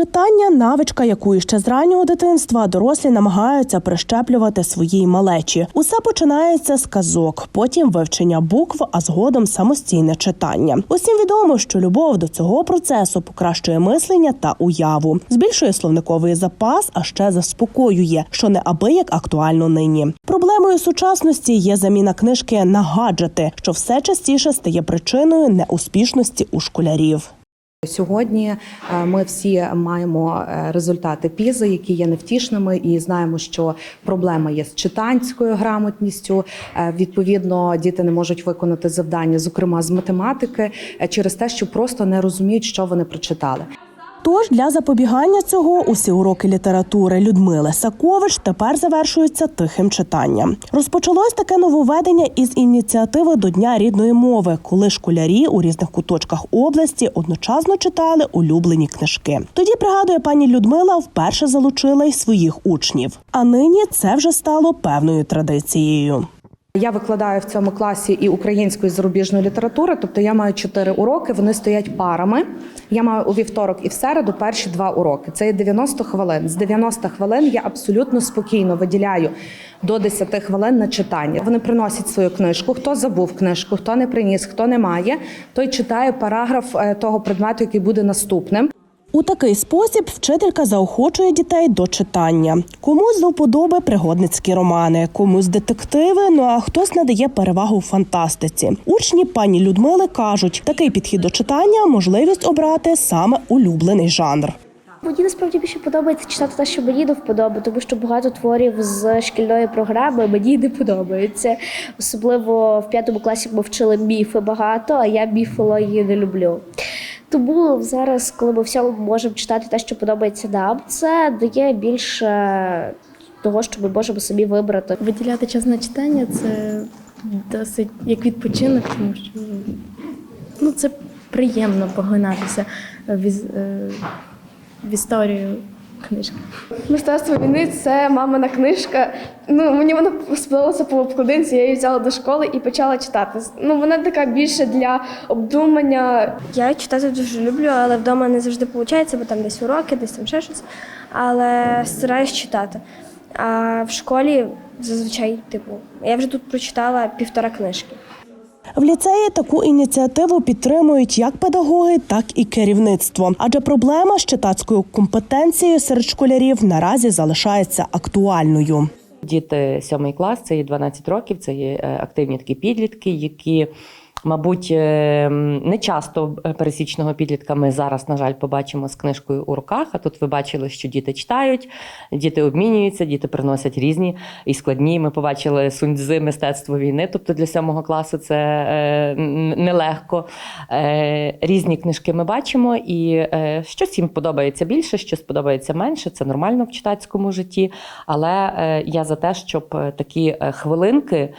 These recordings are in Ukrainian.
Читання навичка, яку ще з раннього дитинства дорослі намагаються прищеплювати своїй малечі. Усе починається з казок, потім вивчення букв, а згодом самостійне читання. Усім відомо, що любов до цього процесу покращує мислення та уяву, збільшує словниковий запас, а ще заспокоює, що неабияк актуально нині. Проблемою сучасності є заміна книжки на гаджети, що все частіше стає причиною неуспішності у школярів. Сьогодні е, ми всі маємо е, результати пізи, які є невтішними, і знаємо, що проблема є з читанською грамотністю. Е, Відповідно, діти не можуть виконати завдання, зокрема з математики, через те, що просто не розуміють, що вони прочитали. Тож для запобігання цього усі уроки літератури Людмили Сакович тепер завершуються тихим читанням. Розпочалось таке нововведення із ініціативи до Дня рідної мови, коли школярі у різних куточках області одночасно читали улюблені книжки. Тоді пригадує пані Людмила, вперше залучила й своїх учнів. А нині це вже стало певною традицією. Я викладаю в цьому класі і українську, і зарубіжну літературу, тобто я маю чотири уроки. Вони стоять парами. Я маю у вівторок і в середу перші два уроки. Це є 90 хвилин. З 90 хвилин я абсолютно спокійно виділяю до 10 хвилин на читання. Вони приносять свою книжку. Хто забув книжку, хто не приніс, хто не має, той читає параграф е, того предмету, який буде наступним. У такий спосіб вчителька заохочує дітей до читання. Комусь до вподоби пригодницькі романи, комусь детективи. Ну а хтось надає перевагу фантастиці. Учні пані Людмили кажуть, такий підхід до читання можливість обрати саме улюблений жанр. Мені насправді більше подобається читати те, що мені до вподоби, тому що багато творів з шкільної програми мені не подобаються. Особливо в п'ятому класі ми вчили міфи багато, а я міфології не люблю. Тому зараз, коли ми всьому можемо читати те, що подобається нам, це дає більше того, що ми можемо собі вибрати. Виділяти час на читання це досить як відпочинок, тому що ну, це приємно поглинатися в, е, в історію книжки. Мистецтво війни це мамина книжка. Ну мені вона сподобалася по обкладинці. Я її взяла до школи і почала читати. Ну вона така більше для обдумання. Я читати дуже люблю, але вдома не завжди виходить, бо там десь уроки, десь там ще щось. Але стараюсь читати. А в школі зазвичай, типу, я вже тут прочитала півтора книжки. В ліцеї таку ініціативу підтримують як педагоги, так і керівництво. Адже проблема з читацькою компетенцією серед школярів наразі залишається актуальною. Діти сьомий клас, це є 12 років, це є е, активні такі підлітки, які, мабуть, е, не часто пересічного підлітка ми зараз, на жаль, побачимо з книжкою у руках. А тут ви бачили, що діти читають, діти обмінюються, діти приносять різні і складні. Ми побачили суньцзи мистецтво війни. Тобто для сьомого класу це е, нелегко. Е, різні книжки ми бачимо, і щось їм подобається більше, щось подобається менше. Це нормально в читацькому житті. Але я за те, щоб такі хвилинки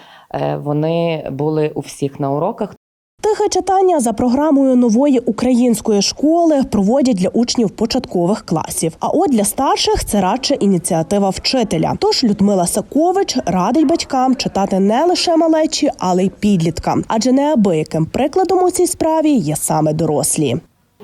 вони були у всіх на уроках. Тихе читання за програмою нової української школи проводять для учнів початкових класів. А от для старших це радше ініціатива вчителя. Тож Людмила Сакович радить батькам читати не лише малечі, але й підліткам, адже неабияким прикладом у цій справі є саме дорослі.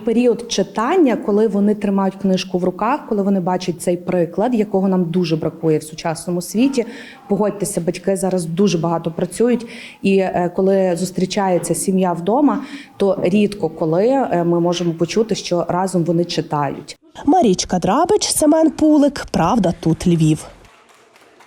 Період читання, коли вони тримають книжку в руках, коли вони бачать цей приклад, якого нам дуже бракує в сучасному світі. Погодьтеся, батьки зараз дуже багато працюють, і е, коли зустрічається сім'я вдома, то рідко коли е, ми можемо почути, що разом вони читають. Марічка Драбич, Семен Пулик. Правда, тут Львів.